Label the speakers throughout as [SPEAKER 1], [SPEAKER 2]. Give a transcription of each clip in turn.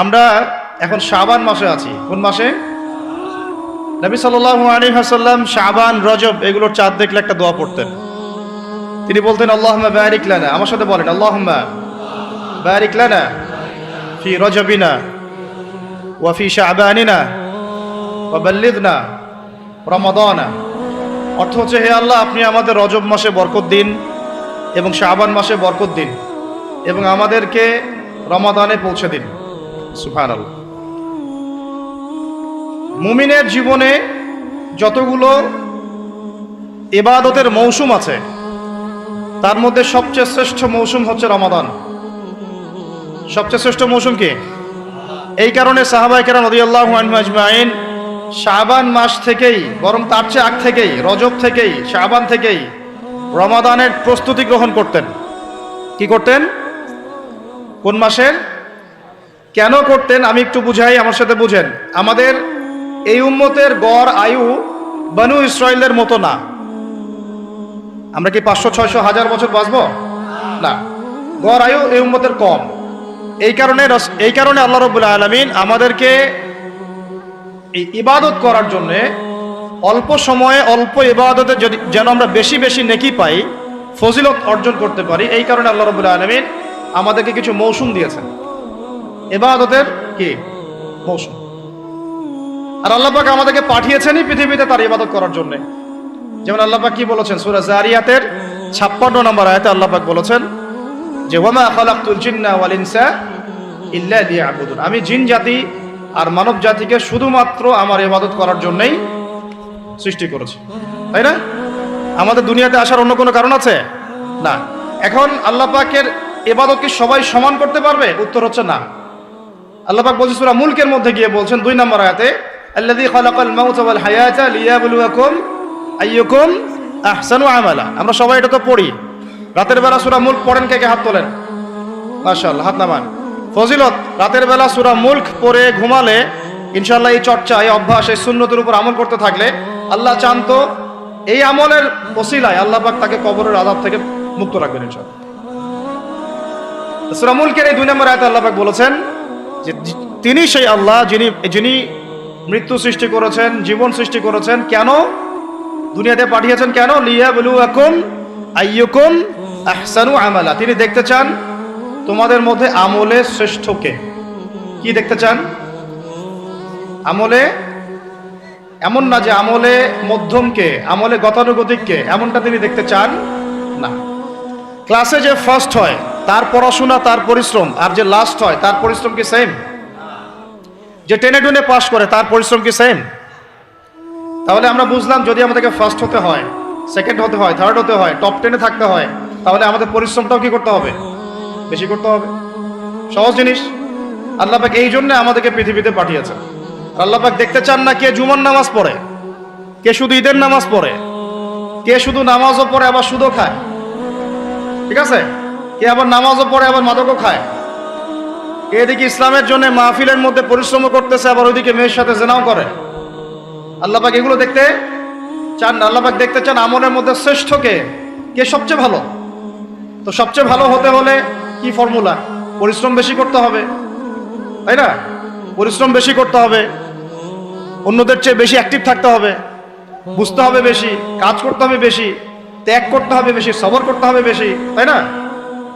[SPEAKER 1] আমরা এখন শাবান মাসে আছি। কোন মাসে? নবী সাল্লাল্লাহু আলাইহি হাসাল্লাম শাবান, রজব এগুলোর চাঁদ দেখলে একটা দোয়া পড়তেন। তিনি বলতেন, আল্লাহুম্মা বারিক লানা। আমার সাথে বলেন, আল্লাহুম্মা বারিক লানা ফি রজবিনা ওয়া ফি শাবানিনা ওয়া বাল্লিগনা রমাদানা। অর্থ হচ্ছে, হে আল্লাহ, আপনি আমাদের রজব মাসে বরকত দিন এবং শাবান মাসে বরকত দিন এবং আমাদেরকে রমাদানে পৌঁছে দিন। সুফান মুমিনের জীবনে যতগুলো এবাদতের মৌসুম আছে, তার মধ্যে সবচেয়ে শ্রেষ্ঠ মৌসুম হচ্ছে রমাদান। সবচেয়ে শ্রেষ্ঠ মৌসুম কি? এই কারণে সাহাবাই কেরাম রদিয়াল্লাহু আজমাইন শাবান মাস থেকেই, বরং তার চেয়ে আগ থেকেই, রজব থেকেই, শাবান থেকেই রমাদানের প্রস্তুতি গ্রহণ করতেন। কি করতেন? কোন মাসের? কেন করতেন আমি একটু বুঝাই, আমার সাথে বুঝেন। আমাদের এই উম্মতের গড় আয়ু বানু ইসরায়েলের মতো না। আমরা কি পাঁচশো, ছয়শো, হাজার বছর বাঁচবো? না। গড় আয়ু এই উম্মতের কম। এই কারণে এই কারণে আল্লাহ রবুল্লা আলমিন আমাদেরকে এই ইবাদত করার জন্যে অল্প সময়ে অল্প ইবাদতে যদি, যেন আমরা বেশি বেশি নেকি পাই, ফজিলত অর্জন করতে পারি, এই কারণে আল্লাহ রবুল্লা আলমিন আমাদেরকে কিছু মৌসুম দিয়েছেন। ইবাদতের কি? মৌসুম আর আল্লাহ পাক আমাদেরকে পাঠিয়েছেনই পৃথিবীতে তার ইবাদত করার জন্য। যেমন আল্লাহ পাক কি বলেছেন? সূরা জারিয়াতের 56 নম্বর আয়াতে আল্লাহ পাক বলেছেন যে, ওয়ামা খালাকতুল জিন্না ওয়াল ইনসা ইল্লা লিয়াবুদুন। আমি জিন জাতি আর মানব জাতিকে শুধুমাত্র আমার ইবাদত করার জন্যই সৃষ্টি করেছি। তাই না? আমাদের দুনিয়াতে আসার অন্য কোনো কারণ আছে? না। এখন আল্লাহ পাকের ইবাদত কি সবাই সমান করতে পারবে? উত্তর হচ্ছে না। আল্লাহ পাক বলছে সূরা মুলকের মধ্যে গিয়ে বলছেন দুই নম্বর আয়াতে, আল্লাযী খালাকাল মাউতা ওয়াল হায়াতা লিয়াবলুয়াকুম আইয়ুকুম আহসানু আমালা। আমরা সবাই এটা তো পড়ি। রাতের বেলা সূরা মুলক পড়েন কে কে হাত তোলেন? মাশাআল্লাহ, হাত নামান। ফজিলত, রাতের বেলা সূরা মুলক পড়ে ঘুমালে ইনশাআল্লাহ এই চর্চা, এই অভ্যাস, এই সুন্নতের উপর আমল করতে থাকলে আল্লাহ চান তো এই আমলের ওসিলায় আল্লাহ পাক তাকে কবরের আযাব থেকে মুক্ত রাখবেন ইনশাআল্লাহ। সূরা মুলকের এই দুই নম্বর আয়াতে আল্লাহ পাক বলেছেন যে তিনি সেই আল্লাহ যিনি যিনি মৃত্যু সৃষ্টি করেছেন, জীবন সৃষ্টি করেছেন, কেন? দুনিয়াতে পাঠিয়েছেন কেন? লিয়া বলু এখন আইয়ুকুম আহসানু আমালা। তিনি দেখতে চান তোমাদের মধ্যে আমলে শ্রেষ্ঠকে কি? দেখতে চান? আমলে? এমন না যে আমলে মধ্যমকে আমলে গতানুগতিককে এমনটা তিনি দেখতে চান না। ক্লাসে যে ফার্স্ট হয় তার পড়াশোনা, তার পরিশ্রম, আর যে লাস্ট হয়, তার পরিশ্রম কি সেম যে টেনে টুনে পাস করে, তার পরিশ্রম কি সেম তাহলে আমরা বুঝলাম যদি আমাদেরকে ফার্স্ট হতে হয় সেকেন্ড হতে হয় থার্ড হতে হয় টপ টেনে থাকতে হয়, তাহলে আমাদের পরিশ্রমটাও কি করতে হবে? বেশি করতে হবে। সহজ জিনিস। আল্লাহ পাক এই জন্য আমাদেরকে পৃথিবীতে পাঠিয়েছেন। আর আল্লাহ পাক দেখতে চান না কে জুমার নামাজ পড়ে, কে শুধু ঈদের নামাজ পড়ে, কে শুধু নামাজও পড়ে, আবার সুদও খায়। ঠিক আছে? কে আবার নামাজও পড়ে, আবার মাদকও খায়? কে এদিকে ইসলামের জন্য মাহফিলের মধ্যে পরিশ্রম করতেছে, আবার ওইদিকে মেয়ের সাথে জেনাও করে। আল্লাপাক এগুলো দেখতে চান আল্লাপাক দেখতে চান আমলের মধ্যে শ্রেষ্ঠ কে? কে সবচেয়ে ভালো? তো সবচেয়ে ভালো হতে হলে কি ফর্মুলা? পরিশ্রম বেশি করতে হবে, তাই না? পরিশ্রম বেশি করতে হবে, অন্যদের চেয়ে বেশি অ্যাক্টিভ থাকতে হবে, বুঝতে হবে বেশি, কাজ করতে হবে বেশি, ত্যাগ করতে হবে বেশি, সবর করতে হবে বেশি, তাই না?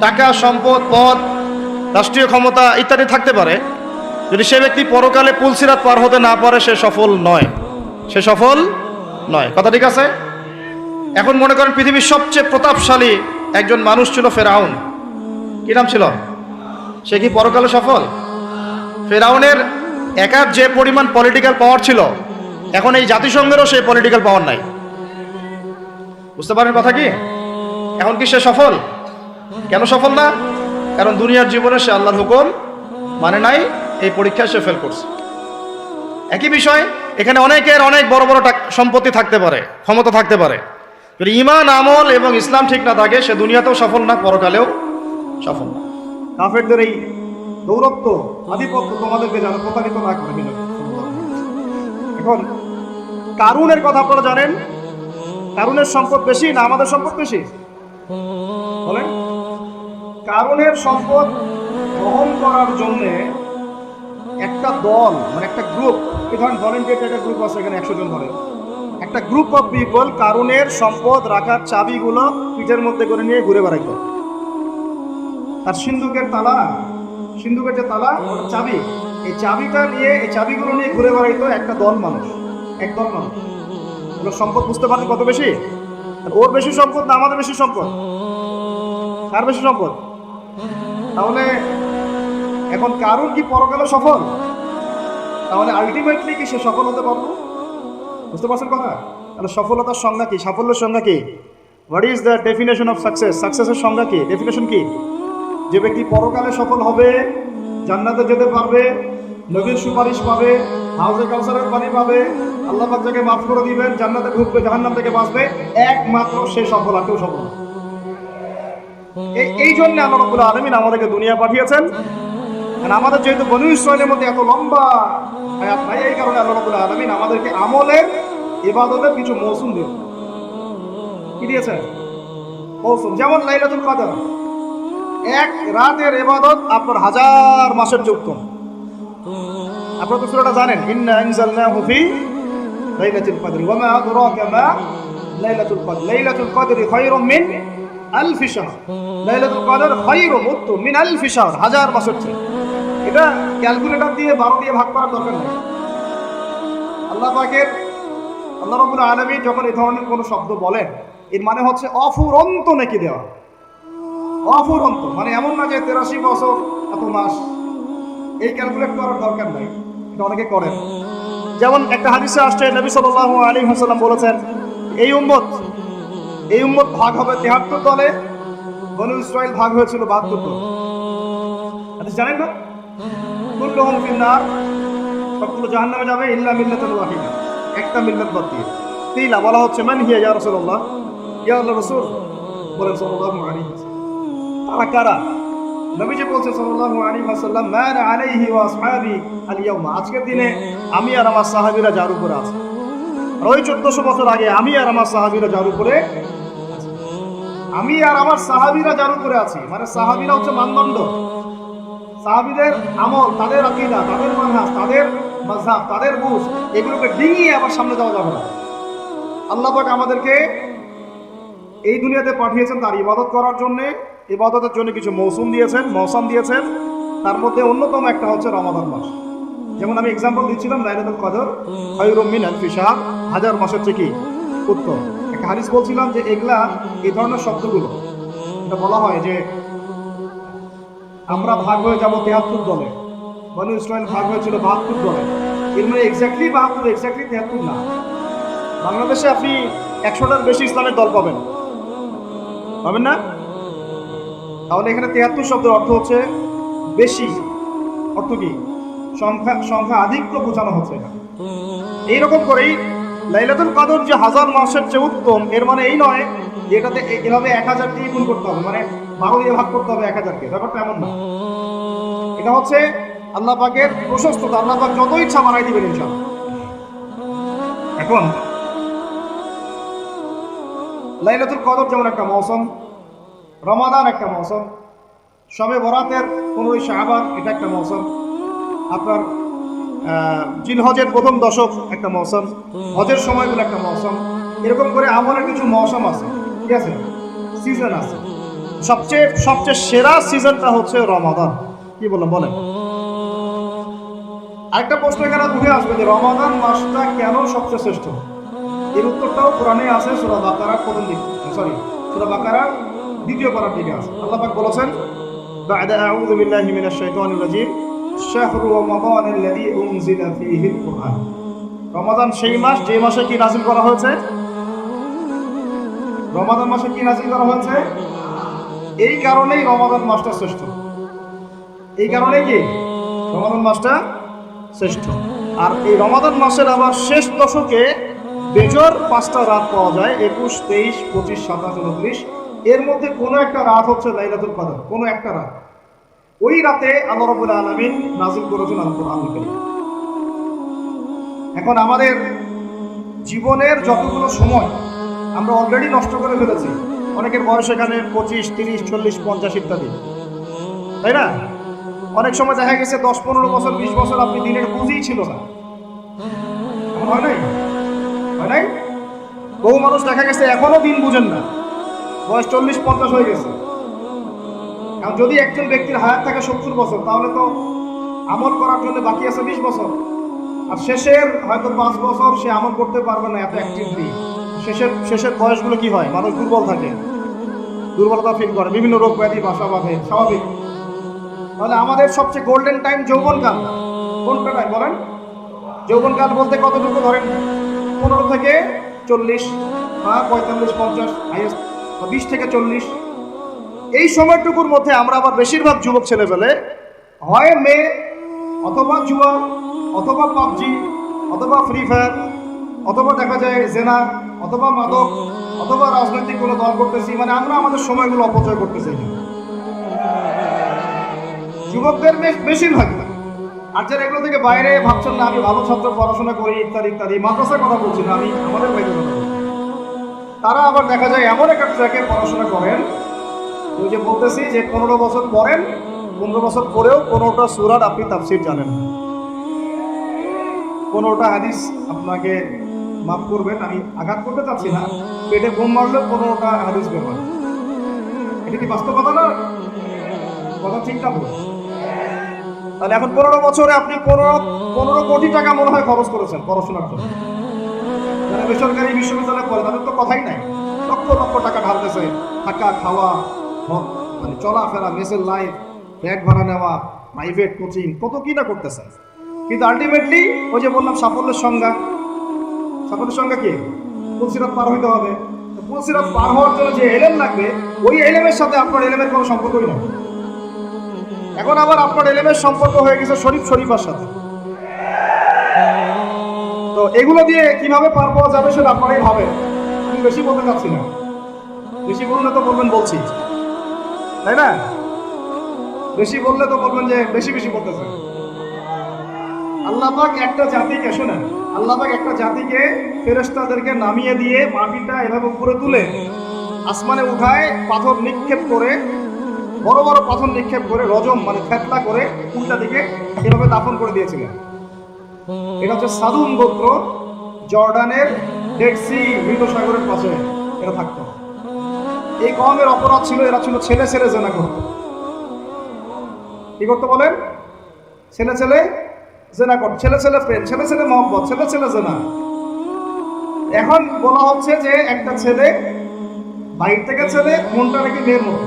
[SPEAKER 1] টাকা, সম্পদ, পদ, রাষ্ট্রীয় ক্ষমতা ইত্যাদি থাকতে পারে। যদি সে ব্যক্তি পরকালে পুলসিরাত পার হতে না পারে, সে সফল নয়। সে সফল নয়। কথা ঠিক আছে? এখন মনে করেন পৃথিবীর সবচেয়ে প্রতাপশালী একজন মানুষ ছিল ফেরাউন। কি নাম ছিল? সে কি পরকালে সফল? ফেরাউনের একার যে পরিমাণ পলিটিক্যাল পাওয়ার ছিল, এখন এই জাতিসংঘেরও সেই পলিটিক্যাল পাওয়ার নাই। বুঝতে পারেন কথা কি? এখন কি সে সফল? কেন সফল না? কারণ দুনিয়ার জীবনে সে আল্লাহর হুকুম মানে নাই, এই পরীক্ষায় সে ফেল করছে। একই বিষয়, এখানে অনেকের অনেক বড় বড় সম্পত্তি থাকতে পারে, ক্ষমতা থাকতে পারে। যদি ইমান আমল এবং ইসলাম ঠিক না থাকে, সে দুনিয়াতেও সফল না, পরকালেও সফল না। কাফেরদের এই দৌরত্ব, আধিপত্য তোমাদেরকে যেন প্রতারিত না করে দিল এখন, কারুনের কথা আপনারা জানেন? কারুনের সম্পদ বেশি না আমাদের সম্পদ বেশি? বলেন। কারুনের সম্পদ গ্রহণ করার জন্য একটা দল মানে একটা গ্রুপ এই ধরেন ভলেন্টিয়ার একটা গ্রুপ আছে এখানে একশো জন ধরে একটা গ্রুপ অফ পিপল কারণের সম্পদ রাখার চাবিগুলো পিঠের মধ্যে করে নিয়ে ঘুরে বেড়াইতো। তার সিন্ধুকের তালা, সিন্ধুকের যে তালা ওটা চাবি, এই চাবিটা নিয়ে, এই চাবিগুলো নিয়ে ঘুরে বেড়াইতো একটা দল মানুষ, এক দল মানুষ। ওগুলো সম্পদ বুঝতে পারেন কত বেশি? আর ওর বেশি সম্পদ না আমাদের বেশি সম্পদ? কার বেশি সম্পদ? তাহলে এখন কারুর কি পরকালে সফল? তাহলে আলটিমেটলি কি সে সফল হতে পারব? বুঝতে পারছেন কথা? তাহলে সফলতার সংজ্ঞা কি? সাফল্যের সংজ্ঞা কি? What is the definition of success সাকসেসের সংজ্ঞা কি? ডেফিনেশন কি? যে ব্যক্তি পরকালে সফল হবে, জান্নাতে যেতে পারবে, নবীর সুপারিশ পাবে, হাউজে কাউসারের পানি পাবে, আল্লাহ যাকে মাফ করে দিবেন, জান্নাতে ঢুকবে, জাহান্নাম থেকে বাঁচবে, একমাত্র সে সফল আর কেউ সফল। এই- জন্য আল্লাহ আলমিন আমাদেরকে দুনিয়া পাঠিয়েছেন। আমাদের যেহেতু বনু ইসরায়েলের মধ্যে এত লম্বা হায়াত নাই, এই কারণে আল্লাহ রব্বুল আলমিন আমাদেরকে আমলের ইবাদতের কিছু মৌসুম দিল কি দিয়েছেন? মৌসুম। যেমন লাইলাতুল কদর। এক রাতের ইবাদত আপনার হাজার মাসের চেয়ে উত্তম। আপনারা তো সুরাটা জানেন, ইন্না আনজালনাহু ফি লাইলাতুল কদর ওয়া মা আদরাকা মা লাইলাতুল কদর লাইলাতুল কদর খায়রুম মিন আলফ হাজার বছর এটা ক্যালকুলেটর দিয়ে 12 দিয়ে ভাগ আল্লাহ যখন এই ধরনের কোনো শব্দ বলেন, এর মানে হচ্ছে অফুরন্ত নাকি দেওয়া। অফুরন্ত মানে এমন না যে তেরাশি বছর এত মাস। এই ক্যালকুলেট করার দরকার নাই, এটা অনেকে করেন। যেমন একটা হাদিসে আসছে, নবী সাল্লাল্লাহু আলাইহি ওয়াসাল্লাম বলেছেন, এই উম্মত এই উম্মত ভাগ হবে 73 দলে। বনু ইসরাইল ভাগ হয়েছিল 72 দল। হাদিস জানেন না কুল্লুহুম ফিন্নার, সবগুলো যাবে, ইল্লা ওয়াহিদা। একটা মিল্লাত বাদ দিয়ে। তিলা, বলা হচ্ছে, মান হিয়া ইয়া রাসূলুল্লাহ? ইয়া আল্লাহ রাসূল? বলেন, সাল্লাল্লাহু আলাইহি তারা কারা? নবীজি বলছে সাল্লাল্লাহু আলাইহি ওয়াসাল্লাম, মান আলাইহি ওয়া আসহাবি আল ইয়াউমা আজকের দিনে আমি আর আমার সাহাবীরা যার উপরে আছে। আর ওই 1400 বছর আগে আমি আর আমার সাহাবীরা যার উপরে। আমি আর আমার সাহাবীরা যার উপরে আছি। মানে সাহাবীরা হচ্ছে মানদণ্ড। সাহাবীদের আমল, তাদের আকীদা, তাদের মানহাজ, তাদের মাযহাব, তাদের বুঝ, এগুলোকে ডিঙিয়ে আবার সামনে যাওয়া যাবে না। আল্লাহ পাক আমাদেরকে এই দুনিয়াতে পাঠিয়েছেন তার ইবাদত করার জন্য। ইবাদতের জন্য কিছু মৌসুম দিয়েছেন মৌসুম দিয়েছেন। তার মধ্যে অন্যতম একটা হচ্ছে রমাদান মাস। যেমন আমি এক্সাম্পল দিচ্ছিলাম, লাইলাতুল কদর, খয়রুম মিন হাজার মাসের থেকে উত্তম একটা হাদিস বলছিলাম যে এগুলা এই ধরনের শব্দগুলো। এটা বলা হয় যে আমরা ভাগ হয়ে যাব তেহাত্তর দলে। বনু ইসরায়েল ভাগ হয়েছিল বাহাত্তর দলে। এর মানে এক্স্যাক্টলি বাহাত্তর এক্স্যাক্টলি তেহাত্তর না। বাংলাদেশে আপনি একশোটার বেশি ইসলামের দল পাবেন। পাবেন না? তাহলে এখানে তেহাত্তর শব্দের অর্থ হচ্ছে বেশি। অর্থ কি? সংখ্যা সংখ্যা আধিক্য বোঝানো হচ্ছে এখানে এইরকম করেই লাইলাতুল কদর যে হাজার মাসের চেয়ে উত্তম, এর মানে এই নয় যে এটাতে এভাবে এক হাজার দিয়ে গুণ করতে হবে মানে বারো দিয়ে ভাগ করতে হবে এক হাজারকে। ব্যাপারটা এমন না। এটা হচ্ছে আল্লাহ পাকের প্রশস্ততা। আল্লাহ পাক যত ইচ্ছা বানাই দিবেন ইনশাআল্লাহ। এখন, লাইলাতুল কদর যেমন একটা মৌসুম, রমাদান একটা মৌসুম, সবে বরাতের পনেরোই শাহবান এটা একটা মৌসুম। আপনার জিলহজের প্রথম দশক একটা মৌসুম হজের সময়গুলো একটা মৌসুম এরকম করে আমলের কিছু মৌসুম আছে ঠিক আছে সিজন আছে সবচেয়ে সবচেয়ে সেরা সিজনটা হচ্ছে রমাদান কি বললাম বলেন আরেকটা প্রশ্ন এখানে উঠে আসবে যে রমাদান মাসটা কেন সবচেয়ে শ্রেষ্ঠ এর উত্তরটাও কোরআনে আছে সুরা বাকারার প্রথম দিক সরি সুরা বাকারার দ্বিতীয় পারার দিকে আছে আল্লাহ পাক বলেছেন بعد أعوذ بالله من الشيطان الرجيم شهر رمضان الذي أنزل فيه القرآن রমাদান সেই মাস যে মাসে কি নাজিল করা হয়েছে রমাদান মাসে কি নাজিল করা হয়েছে এই কারণেই রমাদান মাসটা শ্রেষ্ঠ এই কারণে কি রমাদান মাসটা শ্রেষ্ঠ আর এই রমাদান মাসের আবার শেষ দশকে বেজর পাঁচটা রাত পাওয়া যায় একুশ তেইশ পঁচিশ সাতাশ উনত্রিশ এর মধ্যে কোনো একটা রাত হচ্ছে লাইলাতুল কদর কোনো একটা রাত ওই রাতে আল্লাহ রবুল আলমিন নাজিল করেছেন আল কোরআন এখন আমাদের জীবনের যতগুলো সময় আমরা অলরেডি নষ্ট করে ফেলেছি, অনেকের বয়স এখানে পঁচিশ, তিরিশ, চল্লিশ, পঞ্চাশ ইত্যাদি। তাই না? অনেক সময় দেখা গেছে দশ, পনেরো বছর, বিশ বছর আপনি দিনের পুঁজিই ছিল না। হয় নাই? হয় নাই? বহু মানুষ দেখা গেছে এখনও দিন বুঝেন না। বয়স চল্লিশ, পঞ্চাশ হয়ে গেছে। এখন যদি একজন ব্যক্তির হায়াত থাকে সত্তর বছর, তাহলে তো আমল করার জন্য বাকি আছে বিশ বছর। আর শেষের হয়তো পাঁচ বছর সে আমল করতে পারবে না, এত অ্যাক্টিভলি শেষের শেষের বয়সগুলো কি হয়? মানুষ দুর্বল থাকে। দুর্বলতা ফিল করে। বিভিন্ন রোগ ব্যাধি, বাসা বাঁধে, স্বাভাবিক। তাহলে আমাদের সবচেয়ে গোল্ডেন টাইম যৌবনকাল কোনটা বলেন? যৌবনকাল বলতে কতটুকু ধরেন? পনেরো থেকে চল্লিশ বা পঁয়তাল্লিশ, পঞ্চাশ হাইয়েস্ট বিশ থেকে চল্লিশ। এই সময়টুকুর মধ্যে আমরা আবার বেশিরভাগ যুবক ছেলে পেলে হয় মেয়ে অথবা জুয়া অথবা পাবজি, অথবা ফ্রি ফায়ার, অথবা দেখা যায় জেনা, অথবা মাদক, অথবা রাজনৈতিক কোনো দল করতেছি মানে আমরা আমাদের সময়গুলো অপচয় করতেছি। যুবকদের বেশ- বেশিরভাগ। আর যারা এগুলো থেকে বাইরে ভাবছেন, না, আমি ভালো ছাত্র, পড়াশোনা করি, ইত্যাদি ইত্যাদি, মাদ্রাসার কথা বলছি না, আমি আমাদের বাইরে তারা আবার দেখা যায় এমন একটা ট্র্যাকে পড়াশোনা করেন ওই যে বলতেছি যে পনেরো বছর পড়েন পনেরো বছর পরেও পনেরোটা সুরার আপনি তাফসির জানেন। পনেরোটা হাদিস আপনাকে মাফ করবেন, আমি আঘাত করতে চাচ্ছি না। পেটে বোম মারলে পনেরোটা হাদিস ব্যবহার এটা কি বাস্তবতা না? কথা ঠিকঠাক বলুন তাহলে এখন পনেরো বছরে আপনি পনেরো পনেরো কোটি টাকা মনে হয় খরচ করেছেন পড়াশোনার জন্য। বেসরকারি বিশ্ববিদ্যালয়ে পড়ে, তাদের তো কথাই নাই। লক্ষ লক্ষ টাকা ঢালতেছে, থাকা, খাওয়া মানে চলাফেরা মেসের লাইফ ব্যাগ ভাড়া নেওয়া প্রাইভেট কোচিং কত কি না করতেছে। কিন্তু আলটিমেটলি ওই যে বললাম, সাফল্যের সংজ্ঞা। সাফল্যের সংজ্ঞা কি? পুলসিরাত পার হইতে হবে। তো পুলসিরাত পার হওয়ার জন্য যে এলেম লাগবে, ওই এলেমের সাথে আপনার এলেমের কোনো সম্পর্কই নেই এখন আবার আপনার এলেমের সম্পর্ক হয়ে গেছে শরীফ শরীফার সাথে। তো এগুলো দিয়ে কীভাবে পার পাওয়া যাবে সেটা আপনারাই ভাবেন। আমি বেশি বলতে চাচ্ছি না। বেশি বললে তো বলবেন বলছি। তাই না? বেশি বললে তো বলবেন যে বেশি বেশি বলতেছেন আল্লাহবাক একটা জাতিকে, শোনেন আল্লাহবাক একটা জাতিকে ফেরেশতাদেরকে নামিয়ে দিয়ে মাটিটা এভাবে উপরে তুলে আসমানে উঠায়, পাথর নিক্ষেপ করে, বড় বড় পাথর নিক্ষেপ করে, রজম মানে ফেতলা করে উল্টা দিকে এভাবে দাফন করে দিয়েছিলেন। এটা হচ্ছে সাদুম গোত্র জর্ডানের ডেড সি মৃত সাগরের পাশে এটা থাকতো। এই কমের অপরাধ ছিল, এরা ছিল ছেলে ছেলে জেনা করতো। কি করতে বলেন? ছেলে ছেলে জেনা করতো। ছেলে ছেলে প্রেম ছেলে ছেলে মহব্বত, ছেলে ছেলে জেনা। এখন বলা হচ্ছে যে একটা ছেলে বাইর থেকে ছেলে, মনটা নাকি মেয়ের মতো।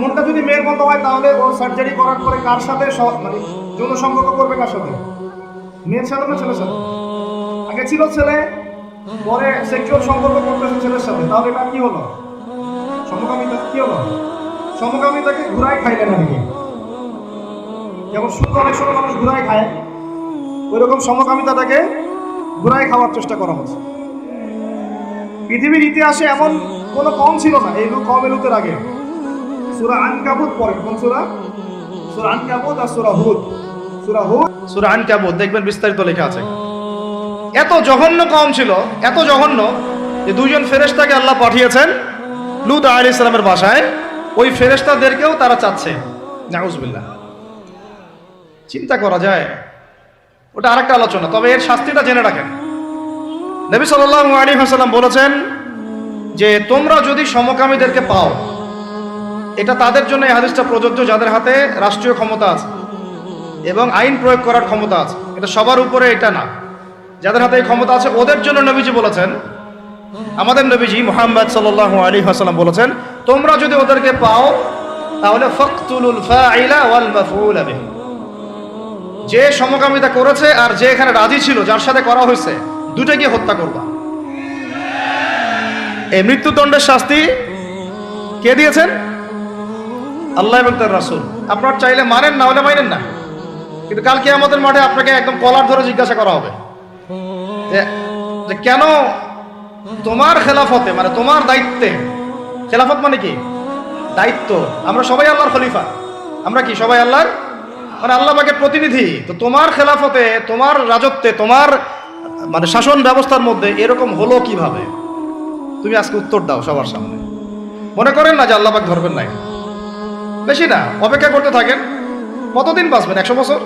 [SPEAKER 1] মনটা যদি মেয়ের মতো হয়, তাহলে ও সার্জারি করার পরে কার সাথে মানে যৌন সম্পর্ক করবে কার সাথে? মেয়ের সাথে না ছেলের সাথে? আগে ছিল ছেলে পরে সেক্সুয়াল সম্পর্ক করতেছে ছেলের সাথে, তাহলে এটা কি হলো? সমকামিতা কি হলো? সমকামিতাকে ঘুরাই খাইলেন আর যেমন সুদ অনেক সময় মানুষ ঘুরাই খায় ওই রকম সমকামিতাটাকে ঘুরাই খাওয়ার চেষ্টা করা হচ্ছে পৃথিবীর ইতিহাসে এমন কোনো কম ছিল না, এই কম এলুতের আগে। সুরা আনকাবুত পরে কোন সুরা? সুরা আনকাবুত আর সুরা হুদ? সুরা হুদ? সুরা আনকাবুত, দেখবেন বিস্তারিত লেখা আছে। এত জঘন্য কম ছিল, এত জঘন্য যে দুজন ফেরেশতাকে আল্লাহ পাঠিয়েছেন লুত আলী ইসলামের বাসায়। ওই ফেরেশতাদেরকেও তারা চাচ্ছে। নাউজবিল্লাহ। চিন্তা করা যায়। ওটা আরেকটা আলোচনা, তবে এর শাস্তিটা জেনে রাখেন। নবী সাল্লাল্লাহু আলী হাসাল্লাম বলেছেন যে, তোমরা যদি সমকামীদেরকে পাও, এটা তাদের জন্য এই হাদিসটা প্রযোজ্য, যাদের হাতে রাষ্ট্রীয় ক্ষমতা আছে এবং আইন প্রয়োগ করার ক্ষমতা আছে। এটা সবার উপরে এটা না। যাদের হাতে ক্ষমতা আছে, ওদের জন্য নবীজি বলেছেন, আমাদের নবীজি মোহাম্মদ সাল্লাল্লাহু আলী হাসালাম বলেছেন, তোমরা যদি ওদেরকে পাও, তাহলে যে সমকামিতা করেছে আর যে এখানে রাজি ছিল, যার সাথে করা হয়েছে দুটাকে হত্যা করবা। এই মৃত্যুদণ্ডের শাস্তি কে দিয়েছেন? আল্লাহ এবং তার রাসূল। আপনার চাইলে মানেন, না হলে মানেন না। কিন্তু কালকে আমাদের মাঠে আপনাকে একদম কলার ধরে জিজ্ঞাসা করা হবে। যে কেন তোমার খেলাফতে মানে তোমার দায়িত্বে, খেলাফত মানে কি? দায়িত্ব। আমরা সবাই আল্লাহর খলিফা। আমরা কি সবাই আল্লাহর? মানে আল্লাহ প্রতিনিধি। তো তোমার খেলাফতে, তোমার রাজত্বে, তোমার মানে শাসন ব্যবস্থার মধ্যে এরকম হলো কীভাবে? তুমি আজকে উত্তর দাও সবার সামনে। মনে করেন না যে আল্লাহ পাক ধরবেন নাই। বেশি না, অপেক্ষা করতে থাকেন। কতদিন বাঁচবেন? একশো বছর?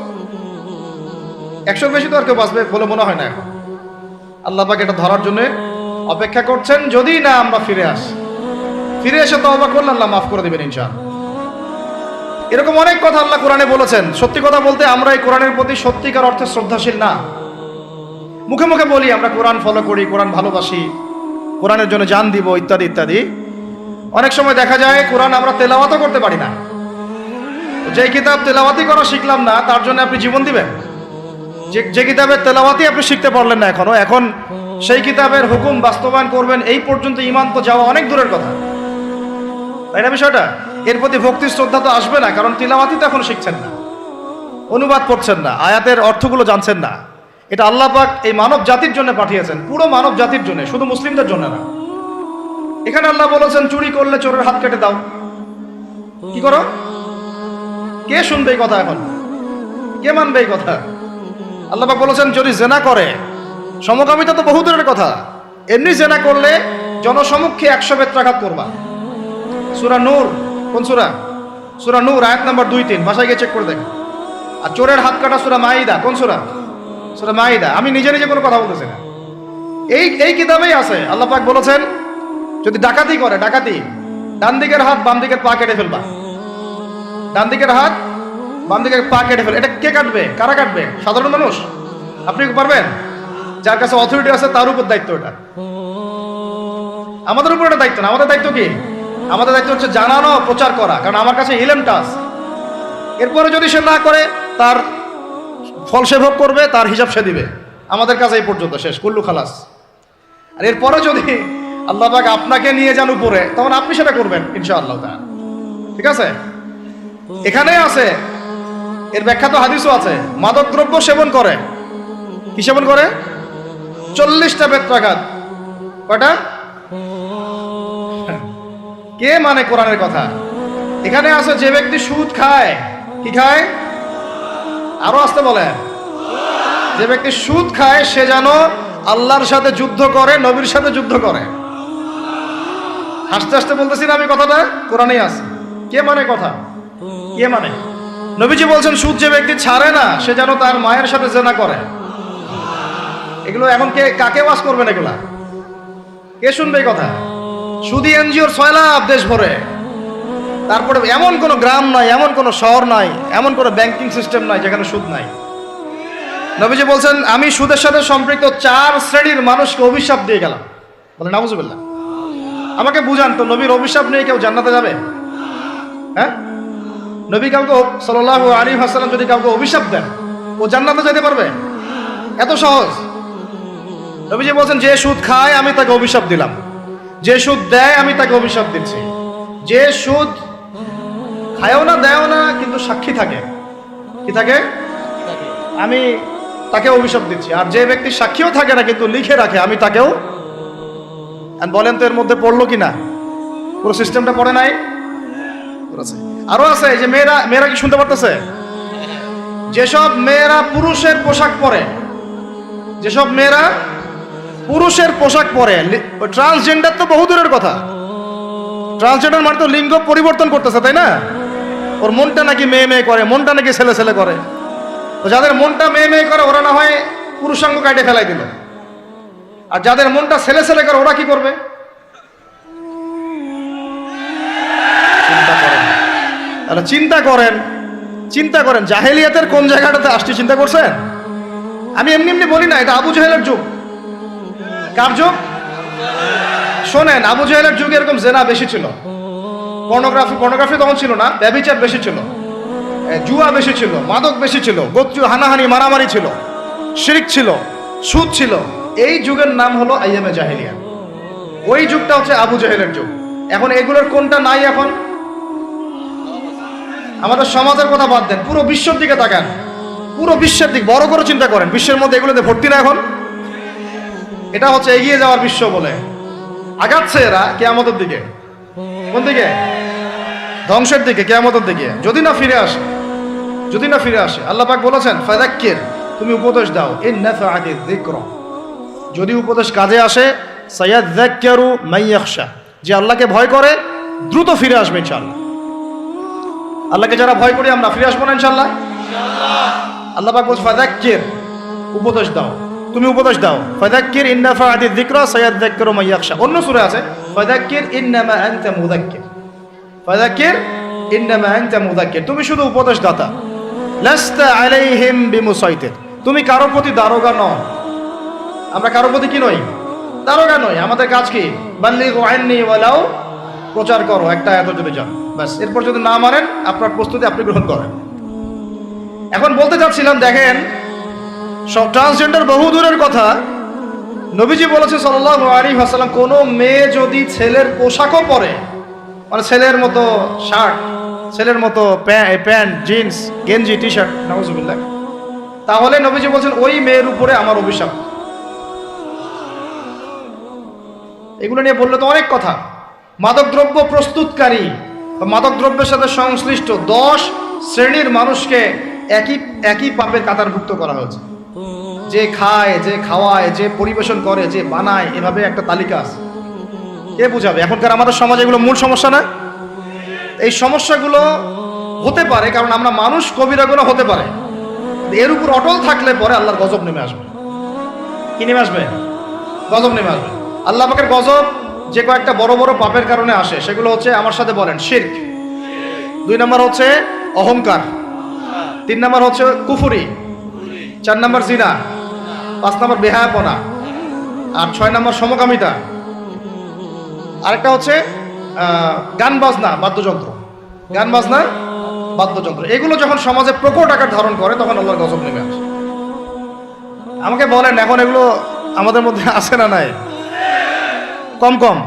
[SPEAKER 1] একশোর বেশি তো আর কেউ বাঁচবে বলে মনে হয় না এখন। আল্লাহ পাক এটা ধরার জন্য অপেক্ষা করছেন। যদি না, আমরা ফিরে আসি। ফিরে এসে তো অবাক করলে আল্লাহ মাফ করে দেবেন ইনশাল এরকম অনেক কথা আল্লাহ কোরআনে বলেছেন। সত্যি কথা বলতে আমরা এই কোরআনের প্রতি সত্যিকার অর্থে শ্রদ্ধাশীল না। মুখে মুখে বলি, আমরা কোরআন ফলো করি, কোরআন ভালোবাসি, কোরআনের জন্য জান দিব, ইত্যাদি ইত্যাদি। অনেক সময় দেখা যায়, কোরআন আমরা তেলাওয়াতও করতে পারি না। যে কিতাব তেলাওয়াতি করা শিখলাম না, তার জন্য আপনি জীবন দিবেন? যে কিতাবের তেলাওয়াতি আপনি শিখতে পারলেন না এখনও, এখন সেই কিতাবের হুকুম বাস্তবায়ন করবেন, এই পর্যন্ত ইমান তো যাওয়া অনেক দূরের কথা। তাই না বিষয়টা? এর প্রতি ভক্তি, শ্রদ্ধা তো আসবে না, কারণ তিলাওয়াতি তো এখন শিখছেন না। অনুবাদ করছেন না, আয়াতের অর্থগুলো জানছেন না। এটা আল্লাহ পাক এই মানব জাতির জন্য পাঠিয়েছেন, পুরো মানব জাতির জন্য, শুধু মুসলিমদের জন্য না। এখানে আল্লাহ বলেছেন, চুরি করলে চোরের হাত কেটে দাও। কি করো? কে শুনবে এই কথা এখন? কে মানবে এই কথা? আল্লাহ বলেছেন, যদি জেনা করে, সমকামিতা তো বহু দূরের কথা, এমনি জেনা করলে জনসমক্ষে একশো বেত্রাঘাত করবা। সুরা নূর, কোন সুরা? সুরা নূর, আয়াত নাম্বার দুই তিন, বাসায় গিয়ে চেক করে দেখেন আর চোরের হাত কাটা সুরা মাইদা কোন সুরা? সুরা মাইদা আমি নিজে নিজে কোনো কথা বলতেছি না। এই এই কিতাবেই আছে, আল্লাহ পাক বলেছেন, যদি ডাকাতি করে, ডাকাতি, ডান দিকের হাত বাম দিকের পা কেটে ফেলবা। ডান দিকের হাত বাম দিকের পা কেটে ফেলে। এটা কে কাটবে? কারা কাটবে? সাধারণ মানুষ? আপনি পারবেন? যার কাছে অথরিটি আছে, তার উপর দায়িত্ব এটা। আমাদের উপর এটা দায়িত্ব না। আমাদের দায়িত্ব কি? আমাদের দায়িত্ব হচ্ছে জানানো, প্রচার করা। কারণ আমার কাছে ইলেমটা আছে এরপরে যদি সে না করে, তার ফল সে ভোগ করবে, তার হিসাব সে দিবে। আমাদের কাছে এই পর্যন্ত শেষ। কুল্লু খালাস। আর এরপরে যদি আল্লাহ পাক আপনাকে নিয়ে যান উপরে, তখন আপনি সেটা করবেন, ইনশাআল্লাহ ঠিক আছে? এখানে আছে এর ব্যাখ্যা তো হাদিসও আছে মাদক দ্রব্য সেবন করে। কি সেবন করে? চল্লিশটা বেত্রাঘাত। কয়টা? কে মানে কোরআনের কথা? এখানে আছে যে ব্যক্তি সুদ খায়, কি খায়? আরও আসতে বলে যে ব্যক্তি সুদ খায়, সে যেন আল্লাহর সাথে যুদ্ধ করে, নবীর সাথে যুদ্ধ করে। হাসতে হাসতে বলতেছি না আমি কথাটা? কোরআনেই আছে। কে মানে কথা? কে মানে? নবীজি বলছেন, সুদ যে ব্যক্তি ছাড়ে না, সে যেন তার মায়ের সাথে জেনা করে। এগুলো এখন কে, কাকে ওয়াজ করবেন এগুলা? কে শুনবে কথা? সুদি এনজিওর ছয় লাভ দেশ ভরে। তারপরে এমন কোনো গ্রাম নাই, এমন কোনো শহর নাই, এমন কোনো ব্যাংকিং সিস্টেম নাই যেখানে সুদ নাই। নবীজি বলছেন, আমি সুদের সাথে সম্পৃক্ত চার শ্রেণির মানুষকে অভিশাপ দিয়ে গেলাম। বলে নাবুজুবিল্লাহ আমাকে বুঝান তো, নবীর অভিশাপ নিয়ে কেউ জান্নাতে যাবে? হ্যাঁ? নবী কাউকে সাল্লাহ আলী হাসালাম যদি কাউকে অভিশাপ দেন, ও জান্নাতে যেতে পারবে? এত সহজ। নবীজি বলছেন, যে সুদ খায়, আমি তাকে অভিশাপ দিলাম। যে সুদ দেয়, আমি তাকে অভিশাপ দিচ্ছি। যে সুদ খায়ও না, দেয়ও না, কিন্তু সাক্ষী থাকে। কি থাকে? আমি তাকে অভিশাপ দিচ্ছি। আর যে ব্যক্তি সাক্ষীও থাকে না, কিন্তু লিখে রাখে, আমি তাকেও বলেন তো এর মধ্যে পড়ল কি না পুরো সিস্টেমটা পড়ে নাই? পড়েছে। আরও আছে যে মেয়েরা মেয়েরা কি শুনতে পারতেছে? যেসব মেয়েরা পুরুষের পোশাক পরে, যেসব মেয়েরা পুরুষের পোশাক পরে ট্রান্সজেন্ডার তো বহু দূরের কথা। ট্রান্সজেন্ডার মানে তো লিঙ্গ পরিবর্তন করতেছে, তাই না? ওর মনটা নাকি মেয়ে মেয়ে করে, মনটা নাকি ছেলে ছেলে করে। তো যাদের মনটা মেয়ে মেয়ে করে, ওরা না হয় পুরুষাঙ্গ কাটে ফেলাই দিল। আর যাদের মনটা ছেলে ছেলে করে, ওরা কি করবে? তাহলে চিন্তা করেন চিন্তা করেন, জাহেলিয়াতের কোন জায়গাটাতে আসছে চিন্তা করছেন? আমি এমনি এমনি বলি না, এটা আবু জাহেলের যুগ। কার যুগ? শোনেন, আবু জাহেলের যুগে এরকম জেনা বেশি ছিল। পর্নোগ্রাফি পর্নোগ্রাফি তখন ছিল না ব্যবিচার বেশি ছিল। জুয়া বেশি ছিল, মাদক বেশি ছিল গোত্র হানাহানি, মারামারি ছিল, শিরিক ছিল, সুদ ছিল। এই যুগের নাম হলো আইএমএ জাহেলিয়া। ওই যুগটা হচ্ছে আবু জাহেলের যুগ। এখন এগুলোর কোনটা নাই এখন? আমাদের সমাজের কথা বাদ দেন, পুরো বিশ্বর দিকে তাকান। পুরো বিশ্বের দিক, বড় করে চিন্তা করেন, বিশ্বের মধ্যে এগুলোতে ভর্তি না এখন? এটা হচ্ছে এগিয়ে যাওয়ার বিশ্ব বলে। আগাচ্ছে এরা কেয়ামতের দিকে। কোন দিকে? ধ্বংসের দিকে, কেয়ামতের দিকে। যদি না ফিরে আসে, যদি না ফিরে আসে, আল্লাহ পাক বলেছেন ফাদাক্কির তুমি উপদেশ দাও যিকরা। যদি উপদেশ কাজে আসে সায়াযাক্কারু মাইয়াখশা। যে আল্লাহকে ভয় করে, দ্রুত ফিরে আসবে ইনশাআল্লাহ। আল্লাহকে যারা ভয় করি, আমরা ফিরে আসব না ইনশাআল্লাহ। আল্লাহ পাক বলছে ফাদাক্কির উপদেশ দাও। তুমি উপদেশ দাও। ফাদাক্কির ইন নাফাআতি যিকরা সায়াযাক্কারু মাইয়াখশা অন্য সূরা আছে ফাদাক্কির ইন্নামা আনতা মুযাক্কির। ফাযাক্কির ইন্নামা আনতা মুযাক্কির। তুমি শুধু উপদেশ দাতা লাস্তা আলাইহিম বিমুসাইতির। তুমি কারও প্রতি দারোগা নও। আমরা কারও প্রতি কি নই? দারোগা নই। আমাদের কাজ কি? বাল্লিগু আন্নি ওয়ালাউ, প্রচার করো। একটা এত যদি যান ব্যাস এরপর যদি না মানেন আপনার প্রস্তুতি আপনি গ্রহণ করেন। এখন বলতে চাচ্ছিলাম, দেখেন, সব ট্রান্সজেন্ডার বহু দূরের কথা। নবীজি বলেছে, সাল্লাল্লাহু আলাইহি ওয়াসাল্লাম, কোনো মেয়ে যদি ছেলের পোশাকও পরে মানে ছেলের মতো শার্ট, ছেলের মতো প্যা- প্যান্ট, জিন্স, গেঞ্জি টি শার্ট নাউজুবিল্লাহ, তাহলে নবীজি বলছেন, ওই মেয়ের উপরে আমার অভিশাপ। এগুলো নিয়ে বললে তো অনেক কথা। মাদকদ্রব্য প্রস্তুতকারী বা মাদকদ্রব্যের সাথে সংশ্লিষ্ট দশ শ্রেণির মানুষকে একই একই পাপের কাতারভুক্ত করা হয়েছে। যে খায়, যে খাওয়ায়, যে পরিবেশন করে, যে বানায়, এভাবে একটা তালিকা আছে। কে বুঝাবে? এখনকার আমাদের সমাজে এগুলো মূল সমস্যা না? এই সমস্যাগুলো হতে পারে, কারণ আমরা মানুষ কবিরাগুলো হতে পারে। এর উপর অটল থাকলে পরে আল্লাহর গজব নেমে আসবে। কি নেমে আসবে? গজব নেমে আসবে। আল্লাহ পাকের গজব যে কয়েকটা বড় বড় পাপের কারণে আসে, সেগুলো হচ্ছে আমার সাথে বলেন, শির্ক। দুই নম্বর হচ্ছে অহংকার। তিন নম্বর হচ্ছে কুফুরি। চার নম্বর জিনা। পাঁচ নম্বর বেহায়াপনা। আর ছয় নম্বর সমকামিতা। আরেকটা হচ্ছে গান বাজনা, বাদ্যযন্ত্র। গান বাজনা, বাদ্যযন্ত্র। এগুলো যখন সমাজে প্রকট আকার ধারণ করে, তখন আল্লাহর গজব নেমে আসে। আমাকে বলেন, এখন এগুলো আমাদের মধ্যে আছে না নাই? কম কম।